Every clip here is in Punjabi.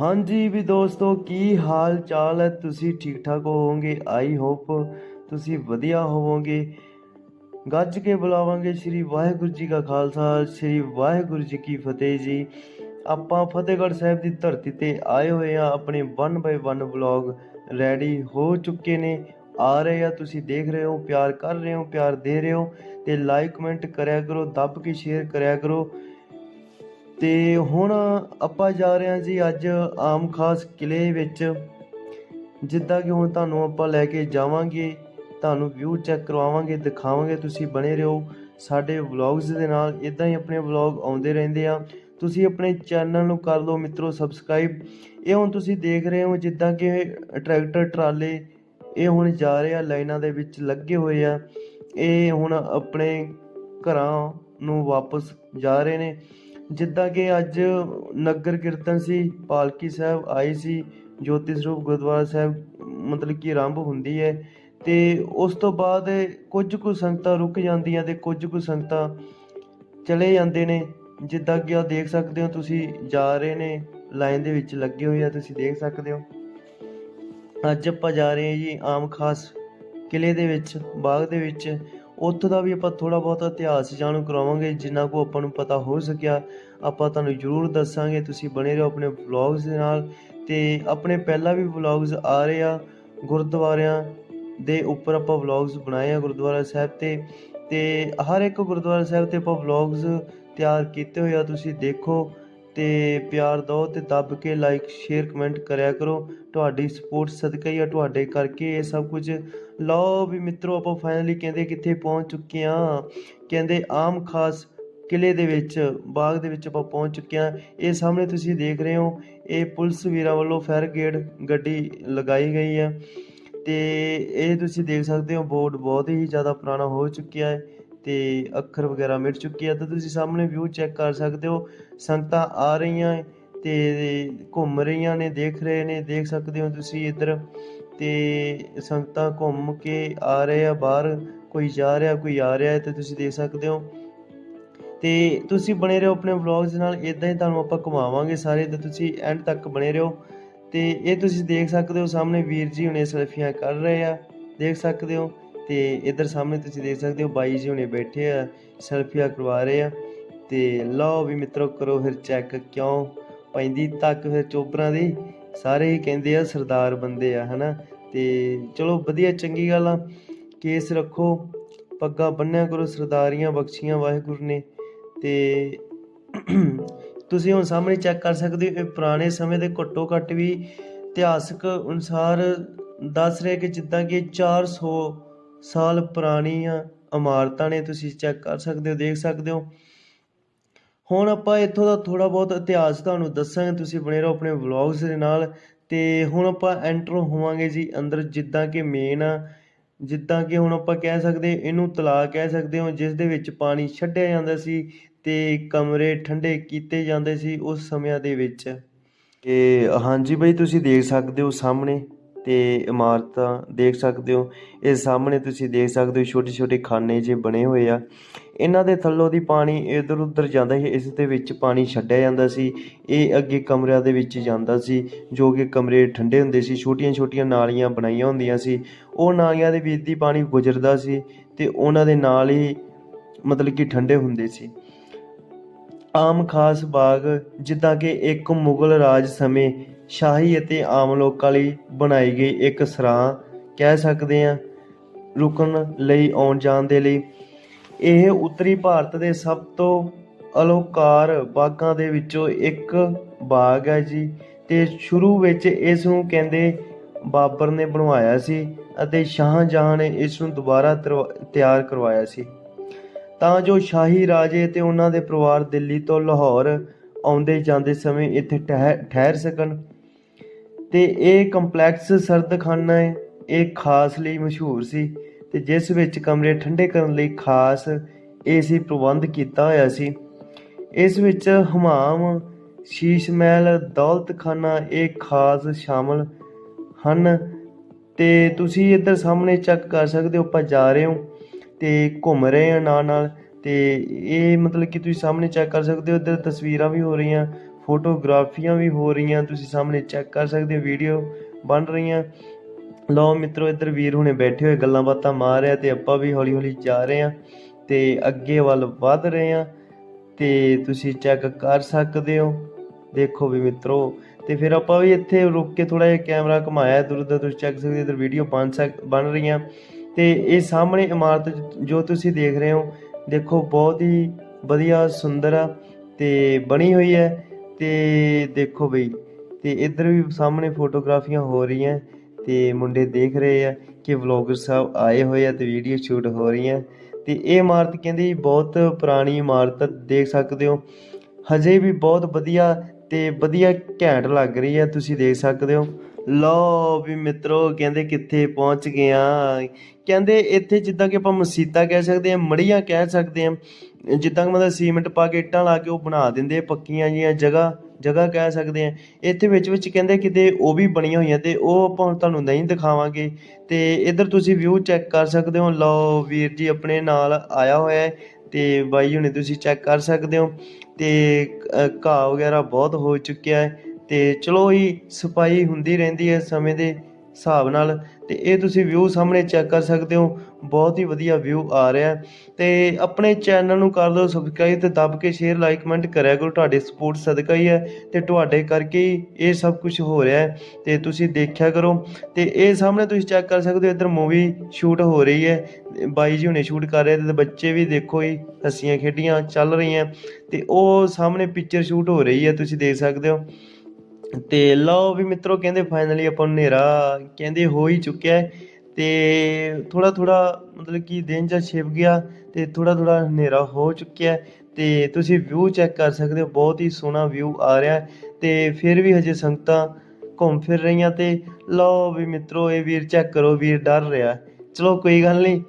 ਹਾਂਜੀ ਵੀ ਦੋਸਤੋ, ਕੀ ਹਾਲ ਚਾਲ ਹੈ? ਤੁਸੀਂ ਠੀਕ ਠਾਕ ਹੋਵੋਗੇ? ਆਈ ਹੋਪ ਤੁਸੀਂ ਵਧੀਆ ਹੋਵੋਗੇ। ਗੱਜ ਕੇ ਬੁਲਾਵਾਂਗੇ ਸ੍ਰੀ ਵਾਹਿਗੁਰੂ ਜੀ ਕਾ ਖਾਲਸਾ, ਸ੍ਰੀ ਵਾਹਿਗੁਰੂ ਜੀ ਕੀ ਫਤਿਹ ਜੀ। ਆਪਾਂ ਫਤਿਹਗੜ੍ਹ ਸਾਹਿਬ ਦੀ ਧਰਤੀ ਤੇ ਆਏ ਹੋਏ ਆ ਆਪਣੇ 1 ਬਾਈ 1 ਵਲੌਗ ਰੈਡੀ ਹੋ ਚੁੱਕੇ ਨੇ। ਆ ਰਹੇ ਆ, ਤੁਸੀਂ ਦੇਖ ਰਹੇ ਹੋ, ਪਿਆਰ ਕਰ ਰਹੇ ਹੋ, ਪਿਆਰ ਦੇ ਰਹੇ ਹੋ। ਤੇ ਲਾਈਕ ਕਮੈਂਟ ਕਰਿਆ ਕਰੋ, ਦੱਬ ਕੇ ਸ਼ੇਅਰ ਕਰਿਆ ਕਰੋ। ਤੇ ਹੁਣ ਆਪਾਂ ਜਾ ਰਹੇ ਹਾਂ ਜੀ ਅੱਜ ਆਮ ਖਾਸ ਕਿਲੇ ਵਿੱਚ, ਜਿੱਦਾਂ ਕਿ ਹੁਣ ਤੁਹਾਨੂੰ ਆਪਾਂ ਲੈ ਕੇ ਜਾਵਾਂਗੇ, ਤੁਹਾਨੂੰ ਵਿਊ ਚੈੱਕ ਕਰਵਾਵਾਂਗੇ, ਦਿਖਾਵਾਂਗੇ, ਤੁਸੀਂ ਬਣੇ ਰਹੋ। ਸਾਡੇ ਵਲੌਗਸ ਦੇ ਨਾਲ ਇਦਾਂ ਹੀ ਆਪਣੇ ਵਲੌਗ ਆਉਂਦੇ ਰਹਿੰਦੇ ਆ। ਤੁਸੀਂ ਆਪਣੇ ਚੈਨਲ ਨੂੰ ਕਰ ਲਓ ਮਿੱਤਰੋ ਸਬਸਕ੍ਰਾਈਬ ਇਹ ਹੁਣ ਤੁਸੀਂ ਦੇਖ ਰਹੇ ਹੋ ਜਿੱਦਾਂ ਕਿ ਟਰੈਕਟਰ ਟਰਾਲੇ, ਇਹ ਹੁਣ ਜਾ ਰਹੇ ਆ ਲਾਈਨਾਂ ਦੇ ਵਿੱਚ ਲੱਗੇ ਹੋਏ ਆ। ਇਹ ਹੁਣ ਆਪਣੇ ਘਰਾਂ ਨੂੰ ਵਾਪਸ ਜਾ ਰਹੇ ਨੇ। ਜਿੱਦਾਂ ਕਿ ਅੱਜ ਨਗਰ ਕੀਰਤਨ ਸੀ, ਪਾਲਕੀ ਸਾਹਿਬ ਆਈ ਸੀ, ਜੋਤੀ ਸਰੂਪ ਗੁਰਦੁਆਰਾ ਸਾਹਿਬ, ਮਤਲਬ ਕਿ ਆਰੰਭ ਹੁੰਦੀ ਹੈ ਤੇ ਉਸ ਤੋਂ ਬਾਅਦ ਕੁਝ ਕੁ ਸੰਗਤਾਂ ਰੁਕ ਜਾਂਦੀਆਂ ਤੇ ਕੁਝ ਕੁ ਸੰਗਤਾਂ ਚਲੇ ਜਾਂਦੇ ਨੇ। ਜਿੱਦਾਂ ਕਿ ਆ ਦੇਖ ਸਕਦੇ ਹੋ ਤੁਸੀਂ, ਜਾ ਰਹੇ ਨੇ, ਲਾਈਨ ਦੇ ਵਿੱਚ ਲੱਗੇ ਹੋਏ ਆ, ਤੁਸੀਂ ਦੇਖ ਸਕਦੇ ਹੋ। ਅੱਜ ਆਪਾਂ ਜਾ ਰਹੇ ਹਾਂ ਜੀ ਆਮ ਖਾਸ ਕਿਲੇ ਦੇ ਵਿੱਚ, ਬਾਗ ਦੇ ਵਿੱਚ। ਉੱਥੋਂ ਦਾ ਵੀ ਆਪਾਂ ਥੋੜਾ ਬਹੁਤ ਇਤਿਹਾਸ ਜਾਣੂ ਕਰਾਵਾਂਗੇ, ਜਿੰਨਾ ਕੋ ਆਪਾਂ ਨੂੰ ਪਤਾ ਹੋ ਸਕਿਆ, ਆਪਾਂ ਤੁਹਾਨੂੰ ਜ਼ਰੂਰ ਦੱਸਾਂਗੇ। ਤੁਸੀਂ ਬਣੇ ਰਹੋ ਆਪਣੇ ਵਲੌਗਸ ਦੇ ਨਾਲ ਤੇ ਆਪਣੇ ਪਹਿਲਾਂ ਵੀ ਵਲੌਗਸ ਆ ਰਹੇ ਆ ਗੁਰਦੁਆਰਿਆਂ ਦੇ ਉੱਪਰ ਆਪਾਂ ਵਲੌਗਸ ਬਣਾਏ ਆ ਗੁਰਦੁਆਰਾ ਸਾਹਿਬ ਤੇ ਤੇ ਹਰ ਇੱਕ ਗੁਰਦੁਆਰਾ ਸਾਹਿਬ ਤੇ ਆਪਾਂ ਵਲੌਗਸ ਤਿਆਰ ਕੀਤੇ ਹੋਏ ਆ। ਤੁਸੀਂ ਦੇਖੋ ਤੇ ਪਿਆਰ ਦਿਓ ਤੇ ਦੱਬ ਕੇ ਲਾਈਕ ਸ਼ੇਅਰ ਕਮੈਂਟ ਕਰਿਆ ਕਰੋ। ਤੁਹਾਡੀ ਸਪੋਰਟ ਸਦਕਾ ਹੀ ਆ ਤੁਹਾਡੇ ਕਰਕੇ ਇਹ ਸਭ ਕੁਝ। ਲਓ ਵੀ ਮਿੱਤਰੋ, ਆਪਾਂ ਫਾਈਨਲੀ ਕਹਿੰਦੇ ਕਿੱਥੇ ਪਹੁੰਚ ਚੁੱਕੇ ਆ ਕਹਿੰਦੇ ਆਮ ਖਾਸ ਕਿਲੇ ਦੇ ਵਿੱਚ, ਬਾਗ ਦੇ ਵਿੱਚ ਆਪਾਂ ਪਹੁੰਚ ਚੁੱਕੇ ਆ ਇਹ ਸਾਹਮਣੇ ਤੁਸੀਂ ਦੇਖ ਰਹੇ ਹੋ, ਇਹ ਪੁਲਿਸ ਵੀਰਾਂ ਵੱਲੋਂ ਫਾਇਰ ਗੇਟ ਗੱਡੀ ਲਗਾਈ ਗਈ ਹੈ ਤੇ ਇਹ ਤੁਸੀਂ ਦੇਖ ਸਕਦੇ ਹੋ ਬੋਰਡ ਬਹੁਤ ਹੀ ਜ਼ਿਆਦਾ ਪੁਰਾਣਾ ਹੋ ਚੁੱਕਿਆ ਹੈ। ਤੇ ਅੱਖਰ ਵਗੈਰਾ ਮਿਟ ਚੁੱਕੀ ਹੈ ਤਾਂ ਤੁਸੀਂ ਸਾਹਮਣੇ ਵਿਊ ਚੈੱਕ ਕਰ ਸਕਦੇ ਹੋ। ਸੰਗਤਾਂ ਆ ਰਹੀਆਂ ਹੈ ਤੇ ਘੁੰਮ ਰਹੀਆਂ ਨੇ, ਦੇਖ ਰਹੇ ਨੇ, ਦੇਖ ਸਕਦੇ ਹੋ ਤੁਸੀਂ ਇੱਧਰ। ਤੇ ਸੰਗਤਾਂ ਘੁੰਮ ਕੇ ਆ ਰਹੇ ਆ ਬਾਹਰ, ਕੋਈ ਜਾ ਰਿਹਾ, ਕੋਈ ਆ ਰਿਹਾ ਹੈ, ਤੇ ਤੁਸੀਂ ਦੇਖ ਸਕਦੇ ਹੋ। ਤੇ ਤੁਸੀਂ ਬਣੇ ਰਹੋ ਆਪਣੇ ਵਲੌਗਸ ਨਾਲ ਇਦਾਂ ਹੀ ਤੁਹਾਨੂੰ ਆਪਾਂ ਘੁਮਾਵਾਂਗੇ ਸਾਰੇ, ਤੇ ਤੁਸੀਂ ਐਂਡ ਤੱਕ ਬਣੇ ਰਹੋ। ਤੇ ਇਹ ਤੁਸੀਂ ਦੇਖ ਸਕਦੇ ਹੋ, ਸਾਹਮਣੇ ਵੀਰ ਜੀ ਹੁਣੇ ਸੈਲਫੀਆਂ ਕਰ ਰਹੇ ਆ, ਦੇਖ ਸਕਦੇ ਹੋ। ਤੇ ਇਧਰ ਸਾਹਮਣੇ ਤੁਸੀਂ ਦੇਖ ਸਕਦੇ ਹੋ ਬਾਈ ਜੀ ਹੁਣੇ ਬੈਠੇ ਆ, ਸੈਲਫੀਆਂ ਕਰਵਾ ਰਹੇ ਆ ਤੇ ਲਓ ਵੀ ਮਿੱਤਰੋ ਕਰੋ ਫਿਰ ਚੈੱਕ ਕਿਉਂ ਪੈਂਦੀ ਤੱਕ ਫਿਰ ਚੋਬਰਾਂ ਦੀ, ਸਾਰੇ ਹੀ ਕਹਿੰਦੇ ਆ ਸਰਦਾਰ ਬੰਦੇ ਆ, ਹਨਾ? ਤੇ ਚਲੋ ਵਧੀਆ, ਚੰਗੀ ਗੱਲ ਆ, ਕੇਸ ਰੱਖੋ, ਪੱਗਾਂ ਬੰਨਿਆ ਕਰੋ ਸਰਦਾਰੀਆਂ, ਬਖਸ਼ੀਆਂ ਵਾਹਿਗੁਰੂ ਨੇ ਤੇ ਤੁਸੀਂ ਹੁਣ ਸਾਹਮਣੇ ਚੈੱਕ ਕਰ ਸਕਦੇ ਹੋ ਇਹ ਪੁਰਾਣੇ ਸਮੇਂ ਦੇ ਘੱਟੋ ਘੱਟ ਵੀ ਇਤਿਹਾਸਕ ਅਨੁਸਾਰ ਦੱਸ ਰਿਹਾ ਕਿ ਜਿੱਦਾਂ ਕਿ 400 ਸਾਲ ਪੁਰਾਣੀਆਂ ਇਮਾਰਤਾਂ ਨੇ ਤੁਸੀਂ ਚੈੱਕ ਕਰ ਸਕਦੇ ਹੋ, ਦੇਖ ਸਕਦੇ ਹੋ। ਹੁਣ ਆਪਾਂ ਇੱਥੋਂ ਦਾ ਥੋੜਾ ਬਹੁਤ ਇਤਿਹਾਸ ਤੁਹਾਨੂੰ ਦੱਸਾਂਗੇ, ਤੁਸੀਂ ਬਣੇ ਰਹੋ ਆਪਣੇ ਵਲੌਗਸ ਦੇ ਨਾਲ। ਤੇ ਹੁਣ ਆਪਾਂ ਐਂਟਰ ਹੋਵਾਂਗੇ ਜੀ ਅੰਦਰ, ਜਿੱਦਾਂ ਕਿ ਮੇਨ ਆ, ਜਿੱਦਾਂ ਕਿ ਹੁਣ ਆਪਾਂ ਕਹਿ ਸਕਦੇ, ਇਹਨੂੰ ਤਲਾਅ ਕਹਿ ਸਕਦੇ ਹਾਂ, ਜਿਸ ਦੇ ਵਿੱਚ ਪਾਣੀ ਛੱਡਿਆ ਜਾਂਦਾ ਸੀ ਤੇ ਕਮਰੇ ਠੰਡੇ ਕੀਤੇ ਜਾਂਦੇ ਸੀ ਉਸ ਸਮਿਆਂ ਦੇ ਵਿੱਚ। ਤੇ ਹਾਂਜੀ ਬਈ, ਤੁਸੀਂ ਦੇਖ ਸਕਦੇ ਹੋ ਸਾਹਮਣੇ। ਤੇ ਇਮਾਰਤਾਂ ਦੇਖ ਸਕਦੇ ਹੋ। ਇਹ ਸਾਹਮਣੇ ਤੁਸੀਂ ਦੇਖ ਸਕਦੇ ਹੋ ਛੋਟੇ ਛੋਟੇ ਖਾਨੇ ਜੇ ਬਣੇ ਹੋਏ ਆ। ਇਹਨਾਂ ਦੇ ਥੱਲੋਂ ਦੀ ਪਾਣੀ ਇਧਰ ਉਧਰ ਜਾਂਦਾ ਸੀ, ਇਸ ਦੇ ਵਿੱਚ ਪਾਣੀ ਛੱਡਿਆ ਜਾਂਦਾ ਸੀ। ਇਹ ਅੱਗੇ ਕਮਰਿਆਂ ਦੇ ਵਿੱਚ ਜਾਂਦਾ ਸੀ, ਜੋ ਕਿ ਕਮਰੇ ਠੰਡੇ ਹੁੰਦੇ ਸੀ, ਛੋਟੀਆਂ ਛੋਟੀਆਂ ਨਾਲੀਆਂ ਬਣਾਈਆਂ ਹੁੰਦੀਆਂ ਸੀ। ਉਹ ਨਾਲੀਆਂ ਦੇ ਵਿੱਚ ਦੀ ਪਾਣੀ ਗੁਜ਼ਰਦਾ ਸੀ ਤੇ ਉਹਨਾਂ ਦੇ ਨਾਲ ਹੀ ਮਤਲਬ ਕਿ ਠੰਡੇ ਹੁੰਦੇ ਸੀ। ਆਮ ਖਾਸ ਬਾਗ ਜਿੱਦਾਂ ਕਿ ਇੱਕ ਮੁਗਲ ਰਾਜ ਸਮੇਂ ਸ਼ਾਹੀ ਅਤੇ ਆਮ ਲੋਕਾਂ ਲਈ ਬਣਾਈ ਗਈ ਇੱਕ ਸਰਾਂ ਕਹਿ ਸਕਦੇ ਹਾਂ ਰੁਕਣ ਲਈ, ਆਉਣ ਜਾਣ ਦੇ ਲਈ। ਇਹ ਉੱਤਰੀ ਭਾਰਤ ਦੇ ਸਭ ਤੋਂ ਅਲੋਕਾਰ ਬਾਗਾਂ ਦੇ ਵਿੱਚੋਂ ਇੱਕ ਬਾਗ ਹੈ ਜੀ ਤੇ ਸ਼ੁਰੂ ਵਿੱਚ ਇਸ ਨੂੰ ਕਹਿੰਦੇ ਬਾਬਰ ਨੇ ਬਣਵਾਇਆ ਸੀ ਅਤੇ ਸ਼ਾਹਜਹਾਂ ਨੇ ਇਸ ਨੂੰ ਦੁਬਾਰਾ ਤਰਵਾ- ਤਿਆਰ ਕਰਵਾਇਆ ਸੀ। ਤਾਂ ਜੋ ਸ਼ਾਹੀ ਰਾਜੇ ਤੇ ਉਹਨਾਂ ਦੇ ਪਰਿਵਾਰ ਦਿੱਲੀ ਤੋਂ ਲਾਹੌਰ ਆਉਂਦੇ ਜਾਂਦੇ ਸਮੇਂ ਇੱਥੇ ਠਹਿ- ਠਹਿਰ ਸਕਣ। ਤੇ ਇਹ ਕੰਪਲੈਕਸ ਸਰਦਖਾਨਾ ਹੈ। ਇਹ ਖਾਸ ਲਈ ਮਸ਼ਹੂਰ ਸੀ ਤੇ ਜਿਸ ਵਿੱਚ ਕਮਰੇ ਠੰਡੇ ਕਰਨ ਲਈ ਖਾਸ ਏਸੀ ਪ੍ਰਬੰਧ ਕੀਤਾ ਹੋਇਆ ਸੀ। ਇਸ ਵਿੱਚ ਹਮਾਮ ਸ਼ੀਸ਼ ਮਹਿਲ ਦੌਲਤਖਾਨਾ ਇਹ ਖਾਸ ਸ਼ਾਮਲ ਹਨ ਤੇ ਤੁਸੀਂ ਇੱਧਰ ਸਾਹਮਣੇ ਚੈੱਕ ਕਰ ਸਕਦੇ ਹੋ, ਆਪਾਂ ਜਾ ਰਹੇ ਹਾਂ ਤੇ ਘੁੰਮ ਰਹੇ ਹਾਂ ਨਾਲ ਨਾਲ ਤੇ ਇਹ ਮਤਲਬ ਕਿ ਤੁਸੀਂ ਸਾਹਮਣੇ ਚੈੱਕ ਕਰ ਸਕਦੇ ਹੋ, ਇੱਧਰ ਤਸਵੀਰਾਂ ਵੀ ਹੋ ਰਹੀਆਂ ਫੋਟੋਗ੍ਰਾਫੀਆਂ ਵੀ ਹੋ ਰਹੀਆਂ, ਤੁਸੀਂ ਸਾਹਮਣੇ ਚੈੱਕ ਕਰ ਸਕਦੇ ਹੋ ਵੀਡੀਓ ਬਣ ਰਹੀਆਂ। ਲਓ ਮਿੱਤਰੋ, ਇੱਧਰ ਵੀਰ ਹੁਣੇ ਬੈਠੇ ਹੋਏ, ਗੱਲਾਂ ਬਾਤਾਂ ਮਾਰ ਰਿਹਾ ਤੇ ਆਪਾਂ ਵੀ ਹੌਲੀ ਹੌਲੀ ਜਾ ਰਹੇ ਹਾਂ ਤੇ ਅੱਗੇ ਵੱਲ ਵੱਧ ਰਹੇ ਹਾਂ ਤੇ ਤੁਸੀਂ ਚੈੱਕ ਕਰ ਸਕਦੇ ਹੋ। ਦੇਖੋ ਵੀ ਮਿੱਤਰੋ, ਤੇ ਫਿਰ ਆਪਾਂ ਵੀ ਇੱਥੇ ਰੁਕ ਕੇ ਥੋੜਾ ਜਿਹਾ ਕੈਮਰਾ ਘੁਮਾਇਆ, ਇੱਧਰ ਉੱਧਰ ਤੁਸੀਂ ਚੈੱਕ ਸਕਦੇ ਇੱਧਰ ਵੀਡੀਓ ਬਣ ਸਕ ਬਣ ਰਹੀਆਂ। ਤੇ ਇਹ ਸਾਹਮਣੇ ਇਮਾਰਤ ਜੋ ਤੁਸੀਂ ਦੇਖ ਰਹੇ ਹੋ, ਦੇਖੋ ਬਹੁਤ ਹੀ ਵਧੀਆ, ਸੁੰਦਰ ਆ ਤੇ ਬਣੀ ਹੋਈ ਹੈ। ਤੇ ਦੇਖੋ ਬਈ, ਤੇ ਇੱਧਰ ਵੀ ਸਾਹਮਣੇ ਫੋਟੋਗ੍ਰਾਫੀਆਂ ਹੋ ਰਹੀਆਂ, ਤੇ ਮੁੰਡੇ ਦੇਖ ਰਹੇ ਆ ਕਿ ਵਲੌਗਰ ਸਾਹਿਬ ਆਏ ਹੋਏ ਆ ਤੇ ਵੀਡੀਓ ਸ਼ੂਟ ਹੋ ਰਹੀਆਂ। ਤੇ ਇਹ ਇਮਾਰਤ ਕਹਿੰਦੇ ਬਹੁਤ ਪੁਰਾਣੀ ਇਮਾਰਤ ਦੇਖ ਸਕਦੇ ਹੋ। ਹਜੇ ਵੀ ਬਹੁਤ ਵਧੀਆ ਤੇ ਵਧੀਆ ਘੈਂਟ ਲੱਗ ਰਹੀ ਹੈ ਤੁਸੀਂ ਦੇਖ ਸਕਦੇ ਹੋ। ਲਓ ਵੀ ਮਿੱਤਰੋ, ਕਹਿੰਦੇ ਕਿੱਥੇ ਪਹੁੰਚ ਗਏ ਆ। ਕਹਿੰਦੇ ਇੱਥੇ ਜਿੱਦਾਂ ਕਿ ਆਪਾਂ ਮਸੀਤਾ ਕਹਿ ਸਕਦੇ ਹਾਂ ਮੜੀਆਂ ਕਹਿ ਸਕਦੇ ਹਾਂ ਜਿੱਦਾਂ ਕਿ ਮਤਲਬ ਸੀਮੈਂਟ ਪਾ ਕੇ ਇੱਟਾਂ ਲਾ ਕੇ ਉਹ ਬਣਾ ਦਿੰਦੇ ਪੱਕੀਆਂ ਜੀਆਂ ਜਗ੍ਹਾ ਜਗ੍ਹਾ ਕਹਿ ਸਕਦੇ ਆ। ਇੱਥੇ ਵਿੱਚ ਵਿੱਚ ਕਹਿੰਦੇ ਕਿਤੇ ਉਹ ਵੀ ਬਣੀਆਂ ਹੋਈਆਂ ਤੇ ਉਹ ਆਪਾਂ ਹੁਣ ਤੁਹਾਨੂੰ ਨਹੀਂ ਦਿਖਾਵਾਂਗੇ। ਤੇ ਇੱਧਰ ਤੁਸੀਂ ਵਿਊ ਚੈੱਕ ਕਰ ਸਕਦੇ ਹੋ। ਲਓ ਵੀਰ ਜੀ ਆਪਣੇ ਨਾਲ ਆਇਆ ਹੋਇਆ ਹੈ ਤੇ ਬਾਈ ਹੁਣੇ ਤੁਸੀਂ ਚੈੱਕ ਕਰ ਸਕਦੇ ਹੋ। ਤੇ ਘਾਹ ਵਗੈਰਾ ਬਹੁਤ ਹੋ ਚੁੱਕਿਆ ਹੈ। ਤੇ ਚਲੋ ਹੀ ਸਫ਼ਾਈ ਹੁੰਦੀ ਰਹਿੰਦੀ ਹੈ ਸਮੇਂ ਦੇ ਹਿਸਾਬ ਨਾਲ ਤੇ ਇਹ ਤੁਸੀਂ ਵਿਊ ਸਾਹਮਣੇ ਚੈੱਕ ਕਰ ਸਕਦੇ ਹੋ, ਬਹੁਤ ਹੀ ਵਧੀਆ ਵਿਊ ਆ ਰਿਹਾ ਹੈ। ਤੇ ਆਪਣੇ ਚੈਨਲ ਨੂੰ ਕਰ ਦਿਓ ਸਬਸਕ੍ਰਾਈਬ ਤੇ ਦੱਬ ਕੇ ਸ਼ੇਅਰ ਲਾਈਕ ਕਮੈਂਟ ਕਰਿਆ ਕਰੋ, ਤੁਹਾਡੇ ਸਪੋਰਟ ਸਦਕਾ ਹੀ ਹੈ ਤੇ ਤੁਹਾਡੇ ਕਰਕੇ ਹੀ ਇਹ ਸਭ ਕੁਝ ਹੋ ਰਿਹਾ ਹੈ ਤੇ ਤੁਸੀਂ ਦੇਖਿਆ ਕਰੋ ਤੇ ਇਹ ਸਾਹਮਣੇ ਤੁਸੀਂ ਚੈੱਕ ਕਰ ਸਕਦੇ ਹੋ, ਇੱਧਰ ਮੂਵੀ ਸ਼ੂਟ ਹੋ ਰਹੀ ਹੈ। ਬਾਈ ਜੀ ਹੁਣੇ ਸ਼ੂਟ ਕਰ ਰਹੇ ਤੇ ਬੱਚੇ ਵੀ ਦੇਖੋ ਹੀ ਹੱਸੀਆਂ ਖੇਡੀਆਂ ਚੱਲ ਰਹੀਆਂ ਤੇ ਉਹ ਸਾਹਮਣੇ ਪਿਕਚਰ ਸ਼ੂਟ ਹੋ ਰਹੀ ਹੈ, ਤੁਸੀਂ ਦੇਖ ਸਕਦੇ ਹੋ। ਅਤੇ ਲਓ ਵੀ ਮਿੱਤਰੋ, ਕਹਿੰਦੇ ਫਾਈਨਲੀ ਆਪਾਂ ਨੂੰ ਹਨੇਰਾ ਕਹਿੰਦੇ ਹੋ ਹੀ ਚੁੱਕਿਆ ਹੈ ਤੇ ਥੋੜਾ ਥੋੜਾ ਮਤਲਬ ਕਿ ਦਿਨ ਜਾਂ ਛਿਪ ਗਿਆ ਤੇ ਥੋੜਾ ਥੋੜਾ ਹਨੇਰਾ ਹੋ ਚੁੱਕਿਆ ਹੈ ਤੇ ਤੁਸੀਂ ਵਿਊ ਚੈੱਕ ਕਰ ਸਕਦੇ ਹੋ, ਬਹੁਤ ਹੀ ਸੋਹਣਾ ਵਿਊ ਆ ਰਿਹਾ ਹੈ ਤੇ ਫਿਰ ਵੀ ਹਜੇ ਸੰਗਤਾਂ ਘੁੰਮ ਫਿਰ ਰਹੀਆਂ ਤੇ ਲਓ ਵੀ ਮਿੱਤਰੋ, ਇਹ ਵੀਰ ਚੈੱਕ ਕਰੋ, ਵੀਰ ਡਰ ਰਿਹਾ ਚਲੋ ਕੋਈ ਗੱਲ ਨਹੀਂ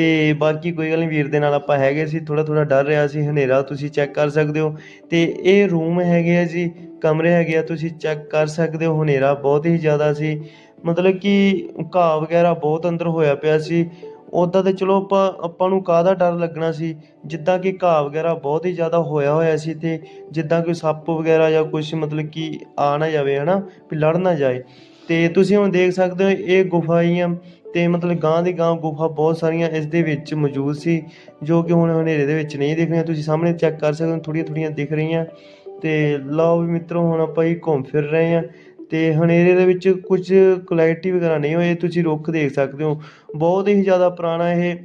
ਤੇ ਬਾਕੀ ਕੋਈ ਗੱਲ ਨਹੀਂ, ਵੀਰ ਦੇ ਨਾਲ ਆਪਾਂ ਹੈਗੇ ਸੀ ਥੋੜਾ ਥੋੜਾ ਡਰ ਰਿਹਾ ਸੀ, ਹਨੇਰਾ ਤੁਸੀਂ ਚੈੱਕ ਕਰ ਸਕਦੇ ਹੋ। ਤੇ ਇਹ ਰੂਮ ਹੈਗੇ ਆ ਜੀ, ਕਮਰੇ ਹੈਗੇ ਆ, ਤੁਸੀਂ ਚੈੱਕ ਕਰ ਸਕਦੇ ਹੋ, ਹਨੇਰਾ ਬਹੁਤ ਹੀ ਜ਼ਿਆਦਾ ਸੀ। ਮਤਲਬ ਕਿ ਘਾਹ ਵਗੈਰਾ ਬਹੁਤ ਅੰਦਰ ਹੋਇਆ ਪਿਆ ਸੀ। ਉਦਾਂ ਤੇ ਚਲੋ ਆਪਾਂ ਆਪਾਂ ਨੂੰ ਕਾਹਦਾ ਡਰ ਲੱਗਣਾ ਸੀ? ਜਿੱਦਾਂ ਕਿ ਘਾਹ ਵਗੈਰਾ ਬਹੁਤ ਹੀ ਜ਼ਿਆਦਾ ਹੋਇਆ ਹੋਇਆ ਸੀ ਤੇ ਜਿੱਦਾਂ ਕੋਈ ਸੱਪ ਵਗੈਰਾ ਜਾਂ ਕੁਝ ਮਤਲਬ ਕਿ ਆ ਨਾ ਜਾਵੇ, ਹਨਾ, ਵੀ ਲੜ ਨਾ ਜਾਏ। ਤੇ ਤੁਸੀਂ ਹੁਣ ਦੇਖ ਸਕਦੇ ਹੋ, ਇਹ ਗੁਫਾ ਹੀ ਆ ਤੇ ਮਤਲਬ ਗਾਂ ਦੀ ਗਾਂ ਗੁਫਾ ਬਹੁਤ ਸਾਰੀਆਂ ਇਸ ਦੇ ਵਿੱਚ ਮੌਜੂਦ ਸੀ, ਜੋ ਕਿ ਹੁਣ ਹਨੇਰੇ ਦੇ ਵਿੱਚ ਨਹੀਂ ਦਿਖ ਰਹੀਆਂ। ਤੁਸੀਂ ਸਾਹਮਣੇ ਚੈੱਕ ਕਰ ਸਕਦੇ ਹੋ ਥੋੜ੍ਹੀਆਂ ਥੋੜ੍ਹੀਆਂ ਦਿਖ ਰਹੀਆਂ ਤੇ ਲਓ ਵੀ ਮਿੱਤਰੋ, ਹੁਣ ਆਪਾਂ ਹੀ ਘੁੰਮ ਫਿਰ ਰਹੇ ਹਾਂ ਤੇ ਹਨੇਰੇ ਦੇ ਵਿੱਚ ਕੁਝ ਕੁਆਲਿਟੀ ਵਗੈਰਾ ਨਹੀਂ ਹੋਏ, ਤੁਸੀਂ ਰੁੱਖ ਦੇਖ ਸਕਦੇ ਹੋ। ਬਹੁਤ ਹੀ ਜ਼ਿਆਦਾ ਪੁਰਾਣਾ ਇਹ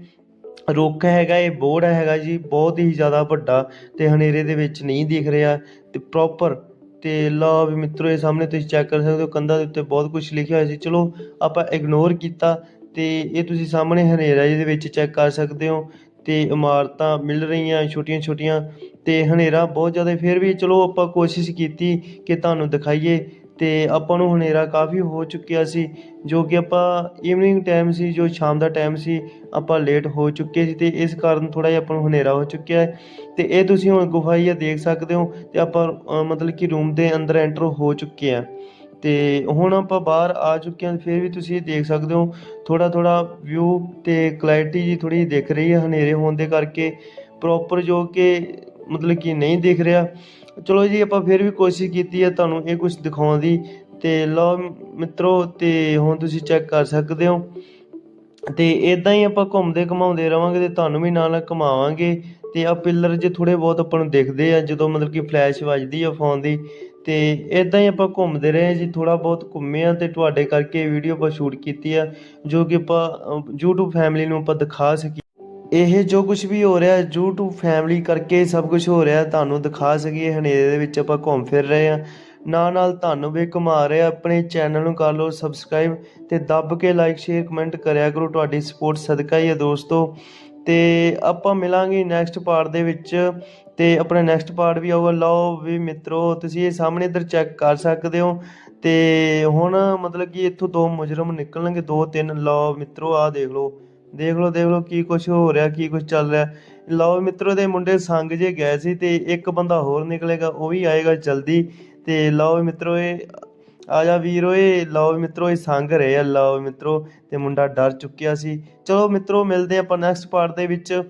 ਰੁੱਖ ਹੈਗਾ, ਇਹ ਬੋਰਡ ਹੈਗਾ ਜੀ, ਬਹੁਤ ਹੀ ਜ਼ਿਆਦਾ ਵੱਡਾ ਤੇ ਹਨੇਰੇ ਦੇ ਵਿੱਚ ਨਹੀਂ ਦਿਖ ਰਿਹਾ ਤੇ ਪ੍ਰੋਪਰ ਤੇ ਲਓ ਵੀ ਮਿੱਤਰੋ, ਇਹ ਸਾਹਮਣੇ ਤੁਸੀਂ ਚੈੱਕ ਕਰ ਸਕਦੇ ਹੋ, ਕੰਧਾਂ ਦੇ ਉੱਤੇ ਬਹੁਤ ਕੁਝ ਲਿਖਿਆ ਹੋਇਆ ਸੀ। ਚਲੋ, ਆਪਾਂ ਇਗਨੋਰ ਕੀਤਾ ਤੇ ਇਹ ਤੁਸੀਂ ਸਾਹਮਣੇ ਹਨੇਰਾ ਜਿਹਦੇ ਵਿੱਚ ਚੈੱਕ ਕਰ ਸਕਦੇ ਹੋ ਤੇ ਇਮਾਰਤਾਂ ਮਿਲ ਰਹੀਆਂ ਛੋਟੀਆਂ ਛੋਟੀਆਂ ਤੇ ਹਨੇਰਾ ਬਹੁਤ ਜ਼ਿਆਦਾ। ਫਿਰ ਵੀ ਚਲੋ, ਆਪਾਂ ਕੋਸ਼ਿਸ਼ ਕੀਤੀ ਕਿ ਤੁਹਾਨੂੰ ਦਿਖਾਈਏ ਅਤੇ ਆਪਾਂ ਨੂੰ ਹਨੇਰਾ ਕਾਫੀ ਹੋ ਚੁੱਕਿਆ ਸੀ, ਜੋ ਕਿ ਆਪਾਂ ਈਵਨਿੰਗ ਟਾਈਮ ਸੀ, ਜੋ ਸ਼ਾਮ ਦਾ ਟਾਈਮ ਸੀ, ਆਪਾਂ ਲੇਟ ਹੋ ਚੁੱਕੇ ਸੀ ਅਤੇ ਇਸ ਕਾਰਨ ਥੋੜ੍ਹਾ ਜਿਹਾ ਆਪਾਂ ਨੂੰ ਹਨੇਰਾ ਹੋ ਚੁੱਕਿਆ ਹੈ। ਤੇ ਇਹ ਤੁਸੀਂ ਹੁਣ ਗੁਫਾ ਹੀ ਆ ਦੇਖ ਸਕਦੇ ਹੋ ਅਤੇ ਆਪਾਂ ਮਤਲਬ ਕਿ ਰੂਮ ਦੇ ਅੰਦਰ ਐਂਟਰ ਹੋ ਚੁੱਕੇ ਹਾਂ। ਅਤੇ ਹੁਣ ਆਪਾਂ ਬਾਹਰ ਆ ਚੁੱਕੇ ਹਾਂ ਫਿਰ ਵੀ ਤੁਸੀਂ ਇਹ ਦੇਖ ਸਕਦੇ ਹੋ, ਥੋੜ੍ਹਾ ਥੋੜ੍ਹਾ ਵਿਊ ਅਤੇ ਕਲੈਰਿਟੀ ਜੀ ਥੋੜੀ ਦਿਖ ਰਹੀ ਹੈ ਹਨੇਰੇ ਹੋਣ ਦੇ ਕਰਕੇ ਪ੍ਰੋਪਰ ਜੋ ਕਿ ਮਤਲਬ ਕਿ ਨਹੀਂ ਦਿਖ ਰਿਹਾ। ਚਲੋ ਜੀ ਆਪਾਂ ਫਿਰ ਵੀ ਕੋਸ਼ਿਸ਼ ਕੀਤੀ ਹੈ ਤੁਹਾਨੂੰ ਇਹ ਕੁਝ ਦਿਖਾਉਣ ਦੀ। ਤੇ ਲਓ ਮਿੱਤਰੋ ਤੇ ਹੁਣ ਤੁਸੀਂ ਚੈੱਕ ਕਰ ਸਕਦੇ ਹੋ। ਤੇ ਇਦਾਂ ਹੀ ਆਪਾਂ ਘੁੰਮਦੇ ਘਮਾਉਂਦੇ ਰਵਾਂਗੇ ਤੇ ਤੁਹਾਨੂੰ ਵੀ ਨਾਲ ਨਾਲ ਘੁਮਾਵਾਂਗੇ। ਤੇ ਆ ਪਿੱਲਰ ਜੇ ਥੋੜੇ ਬਹੁਤ ਆਪਾਂ ਨੂੰ ਦਿਖਦੇ ਆ ਜਦੋਂ ਮਤਲਬ ਕਿ ਫਲੈਸ਼ ਵੱਜਦੀ ਆ ਫੋਨ ਦੀ ਤੇ ਇਦਾਂ ਹੀ ਆਪਾਂ ਘੁੰਮਦੇ ਰਹੇ ਜੀ ਥੋੜਾ ਬਹੁਤ ਘੁੰਮੇ ਆ ਤੇ ਤੁਹਾਡੇ ਕਰਕੇ ਵੀਡੀਓ ਆਪਾਂ ਸ਼ੂਟ ਕੀਤੀ ਆ ਜੋ ਕਿ ਆਪਾਂ ਅ, YouTube ਫੈਮਿਲੀ ਨੂੰ ਆਪਾਂ ਦਿਖਾ ਸਕੀਏ। ਇਹ ਜੋ ਕੁਝ ਵੀ ਹੋ ਰਿਹਾ, YouTube ਫੈਮਿਲੀ ਕਰਕੇ ਸਭ ਕੁਝ ਹੋ ਰਿਹਾ, ਤੁਹਾਨੂੰ ਦਿਖਾ ਸਕੀਏ, ਹਨੇਰੇ ਦੇ ਵਿੱਚ ਆਪਾਂ ਘੁੰਮ ਫਿਰ ਰਹੇ ਆ ਨਾਲ ਨਾਲ ਤੁਹਾਨੂੰ ਵੀ ਘੁਮਾ ਰਹੇ ਆ ਆਪਣੇ ਚੈਨਲ ਨੂੰ ਕਰ ਲਓ ਸਬਸਕ੍ਰਾਈਬ ਤੇ ਦੱਬ ਕੇ ਲਾਈਕ ਸ਼ੇਅਰ ਕਮੈਂਟ ਕਰਿਆ ਕਰੋ ਤੁਹਾਡੀ ਸਪੋਰਟ ਸਦਕਾ ਹੀ ਹੈ ਦੋਸਤੋ। ਤੇ ਆਪਾਂ ਮਿਲਾਂਗੇ ਨੈਕਸਟ ਪਾਰਟ ਦੇ ਵਿੱਚ ਤੇ ਆਪਣਾ ਨੈਕਸਟ ਪਾਰਟ ਵੀ ਆਊਗਾ। ਲਓ ਵੀ ਮਿੱਤਰੋ, ਤੁਸੀਂ ਇਹ ਸਾਹਮਣੇ ਇੱਧਰ ਚੈੱਕ ਕਰ ਸਕਦੇ ਹੋ। ਤੇ ਹੁਣ ਮਤਲਬ ਕਿ ਇੱਥੋਂ ਦੋ ਮੁਜਰਮ ਨਿਕਲਣਗੇ, ਦੋ ਤਿੰਨ। ਲਓ ਮਿੱਤਰੋ, ਆਹ ਦੇਖ ਲਓ। ਦੇਖ ਲਓ ਦੇਖ ਲਓ ਕੀ ਕੁਝ ਹੋ ਰਿਹਾ, ਕੀ ਕੁਝ ਚੱਲ ਰਿਹਾ। ਲਓ ਮਿੱਤਰੋ ਦੇ ਮੁੰਡੇ ਸੰਗ ਜੇ ਗਏ ਸੀ ਤੇ ਇੱਕ ਬੰਦਾ ਹੋਰ ਨਿਕਲੇਗਾ, ਉਹ ਵੀ ਆਏਗਾ ਜਲਦੀ। ਤੇ ਲਓ ਮਿੱਤਰੋ, ਇਹ ਆ ਜਾ ਵੀਰ ਓਏ ਲਓ ਮਿੱਤਰੋ, ਇਹ ਸੰਗ ਰਹੇ ਆ, ਲਓ ਮਿੱਤਰੋ। ਤੇ ਮੁੰਡਾ ਡਰ ਚੁੱਕਿਆ ਸੀ। ਚਲੋ ਮਿੱਤਰੋ, ਮਿਲਦੇ ਆਪਾਂ ਨੈਕਸਟ ਪਾਰਟ ਦੇ ਵਿੱਚ।